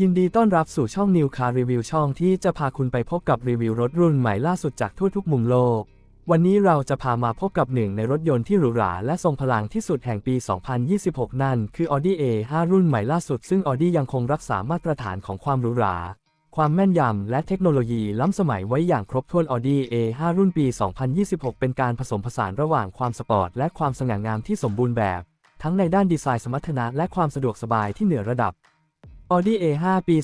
ยินดีต้อนรับสู่ช่อง New Car Review ช่องที่จะพาคุณไปพบกับรีวิวรถรุ่นใหม่ล่าสุดจากทั่วทุกมุมโลก วันนี้เราจะพามาพบกับหนึ่งในรถยนต์ที่หรูหราและทรงพลังที่สุดแห่งปี 2026 นั่นคือ Audi A5 รุ่นใหม่ล่าสุด ซึ่ง Audi ยังคงรักษามาตรฐานของความหรูหรา ความแม่นยำ และเทคโนโลยีล้ำสมัยไว้อย่างครบถ้วน Audi A5 รุ่นปี 2026 เป็นการผสมผสานระหว่างความสปอร์ตและความสง่างามที่สมบูรณ์แบบ ทั้งในด้านดีไซน์สมรรถนะและความสะดวกสบายที่เหนือระดับ Audi A5 ปี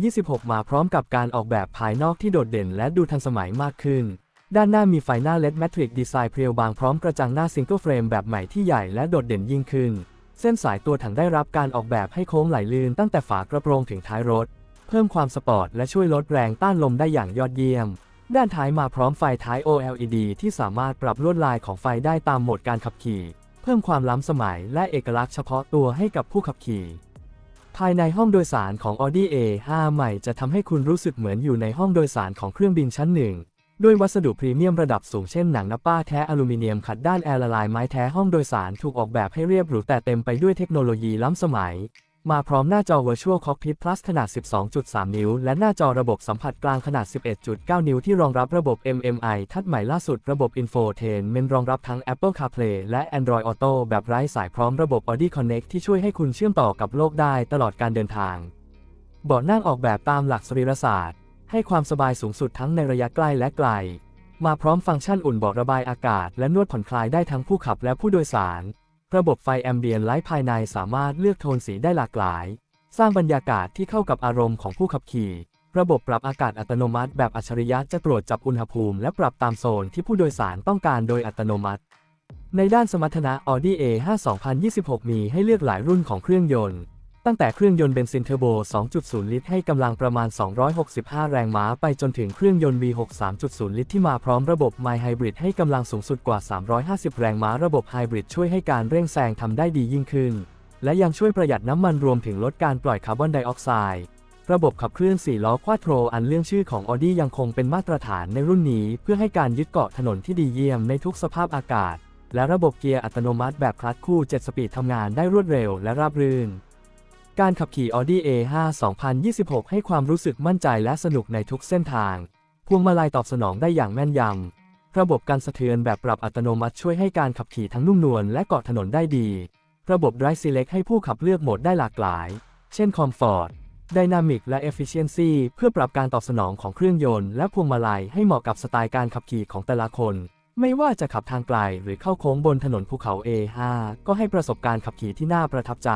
2026 มาพร้อมกับการออกแบบภายนอกที่โดดเด่นและดูทันสมัยมากขึ้น ด้านหน้ามีไฟหน้า LED Matrix ดีไซน์เพรียวบางพร้อมกระจังหน้าซิงเกิลเฟรมแบบใหม่ที่ใหญ่และโดดเด่นยิ่งขึ้น เส้นสายตัวถังได้รับการออกแบบให้โค้งไหลลื่นตั้งแต่ฝากระโปรงถึงท้ายรถ เพิ่มความสปอร์ตและช่วยลดแรงต้านลมได้อย่างยอดเยี่ยม ด้านท้ายมาพร้อมไฟท้าย OLED ที่สามารถปรับลวดลายของไฟได้ตามโหมดการขับขี่ เพิ่มความล้ำสมัยและเอกลักษณ์เฉพาะตัวให้กับผู้ขับขี่ายในห้องโดยสารของ Audi A5 ใหม่จะทำให้คุณรู้สึกเหมือนอยู่ในห้องโดยสารของเครื่องบินชั้นหนึ่ง ด้วยวัสดุพรีเมียมระดับสูงเช่นหนังนับป้าแท้อลูมิเนียมขัดด้านแอร์ละลายไม้แท้ห้องโดยสารถูกออกแบบให้เรียบหรูแต่เต็มไปด้วยเทคโนโลยีล้ำสมัย มาพร้อมหน้าจอ Virtual Cockpit Plus ขนาด 12.3 นิ้ว และหน้าจอระบบสัมผัสกลางขนาด 11.9 นิ้วที่รองรับระบบ MMI ทัดใหม่ล่าสุดระบบ Infotainment รองรับทั้ง Apple CarPlay และ Android Auto แบบไร้สายพร้อมระบบ Audi Connect ที่ช่วยให้คุณเชื่อมต่อกับโลกได้ตลอดการเดินทาง เบาะนั่งออกแบบตามหลักสรีรศาสตร์ ให้ความสบายสูงสุดทั้งในระยะใกล้และไกล มาพร้อมฟังก์ชันอุ่นเบาะระบายอากาศ และนวดผ่อนคลายได้ทั้งผู้ขับและผู้โดยสาร ระบบไฟแอมเบียนไลท์ภายในสามารถเลือกโทนสีได้หลากหลาย สร้างบรรยากาศที่เข้ากับอารมณ์ของผู้ขับขี่ ระบบปรับอากาศอัตโนมัติแบบอัจฉริยะจะตรวจจับอุณหภูมิและปรับตามโซนที่ผู้โดยสารต้องการโดยอัตโนมัติ ในด้านสมรรถนะ Audi A5 2026 มีให้เลือกหลายรุ่นของเครื่องยนต์ ตั้งแต่เครื่องยนต์เบนซินเทอร์โบ 2.0 ลิตรให้กำลังประมาณ 265 แรงม้า ไปจนถึงเครื่องยนต์ V6 3.0 ลิตรที่มาพร้อมระบบ My Hybrid ให้กำลังสูงสุดกว่า 350 แรงม้า ระบบ Hybrid ช่วยให้การเร่งแซงทำได้ดียิ่งขึ้น และยังช่วยประหยัดน้ำมันรวมถึงลดการปล่อยคาร์บอนไดออกไซด์ ระบบขับเคลื่อน 4 ล้อควาโทรอันเรื่องชื่อของ Audi ยังคงเป็นมาตรฐานในรุ่นนี้ เพื่อให้การยึดเกาะถนนที่ดีเยี่ยมในทุกสภาพอากาศ และระบบเกียร์อัตโนมัติแบบคลัตช์คู่ 7 สปีดทำงานได้รวดเร็วและราบรื่น การขับขี่ Audi A5 2026 ให้ความรู้สึกมั่นใจและสนุกในทุกเส้นทาง พวงมาลัยตอบสนองได้อย่างแม่นยำ ระบบการสะเทือนแบบปรับอัตโนมัติช่วยให้การขับขี่ทั้งนุ่มนวลและเกาะถนนได้ดี ระบบ Drive Select ให้ผู้ขับเลือกโหมดได้หลากหลาย เช่น Comfort Dynamic และ Efficiency เพื่อปรับการตอบสนองของเครื่องยนต์และพวงมาลัยให้เหมาะกับสไตล์การขับขี่ของแต่ละคน ไม่ว่าจะขับทางไกลหรือเข้าโค้งบนถนนภูเขา A5 ก็ให้ประสบการณ์ขับขี่ที่น่าประทับใจ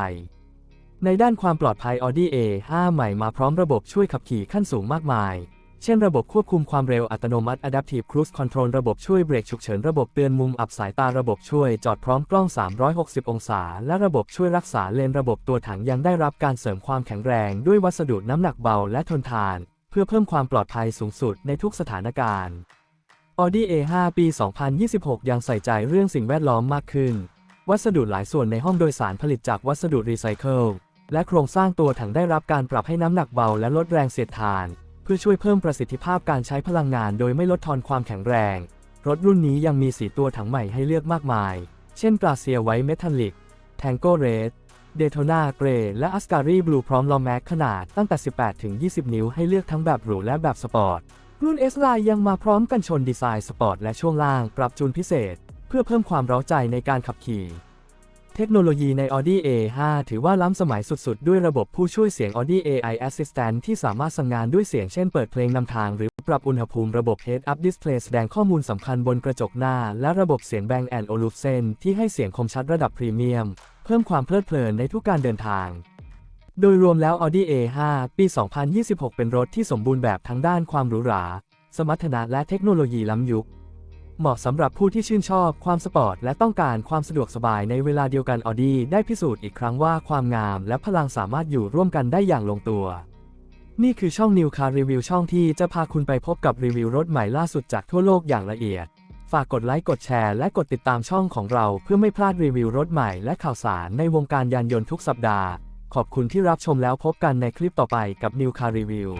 ในด้านความปลอดภัย Audi A5 ใหม่มาพร้อมระบบช่วยขับขี่ขั้นสูงมากมาย เช่นระบบควบคุมความเร็วอัตโนมัติ Adaptive Cruise Control ระบบช่วยเบรกฉุกเฉิน ระบบเตือนมุมอับสายตา ระบบช่วยจอดพร้อมกล้อง 360 องศา และระบบช่วยรักษาเลน ระบบตัวถังยังได้รับการเสริมความแข็งแรงด้วยวัสดุน้ำหนักเบาและทนทาน เพื่อเพิ่มความปลอดภัยสูงสุดในทุกสถานการณ์ Audi A5 ปี 2026 ยังใส่ใจเรื่องสิ่งแวดล้อมมากขึ้น วัสดุหลายส่วนในห้องโดยสารผลิตจากวัสดุรีไซเคิล และโครงสร้างตัวถังได้รับการปรับให้น้ำหนักเบาและลดแรงเสียดทาน เพื่อช่วยเพิ่มประสิทธิภาพการใช้พลังงานโดยไม่ลดทอนความแข็งแรง รถรุ่นนี้ยังมีสีตัวถังใหม่ให้เลือกมากมาย เช่นกราเซียไวท์เมทัลลิกแทงโกเรดเดโทนาเกรและอัสการีบลูพร้อมล้อแม็กขนาดตั้งแต่ 18 ถึง 20 นิ้วให้เลือกทั้งแบบหรูและแบบสปอร์ต รุ่น S Line ยังมาพร้อมกันชนดีไซน์สปอร์ตและช่วงล่างปรับจูนพิเศษ เพื่อเพิ่มความเร้าใจในการขับขี่ เทคโนโลยีใน Audi A5 ถือว่าล้ำสมัยสุดๆ ด้วยระบบผู้ช่วยเสียง Audi AI Assistant ที่สามารถสั่งงานด้วยเสียงเช่นเปิดเพลงนำทางหรือปรับอุณหภูมิระบบ Head Up Display แสดงข้อมูลสำคัญบนกระจกหน้า และระบบเสียง Bang Olufsen ที่ให้เสียงคมชัดระดับพรีเมียม เพิ่มความเพลิดเพลินในทุกการเดินทาง โดยรวมแล้ว Audi A5 ปี 2026 เป็นรถที่สมบูรณ์แบบทั้งด้านความหรูหรา สมรรถนะและเทคโนโลยีล้ำยุค เหมาะสำหรับผู้ที่ชื่นชอบความสปอร์ตและต้องการความสะดวกสบายในเวลาเดียวกัน Audi ได้พิสูจน์อีกครั้งว่าความงามและพลังสามารถอยู่ร่วมกันได้อย่างลงตัว นี่คือช่อง New Car Review ช่องที่จะพาคุณไปพบกับรีวิวรถใหม่ล่าสุดจากทั่วโลกอย่างละเอียด ฝากกดไลค์กดแชร์และกดติดตามช่องของเราเพื่อไม่พลาดรีวิวรถใหม่และข่าวสารในวงการยานยนต์ทุกสัปดาห์ ขอบคุณที่รับชมแล้วพบกันในคลิปต่อไปกับ New Car Review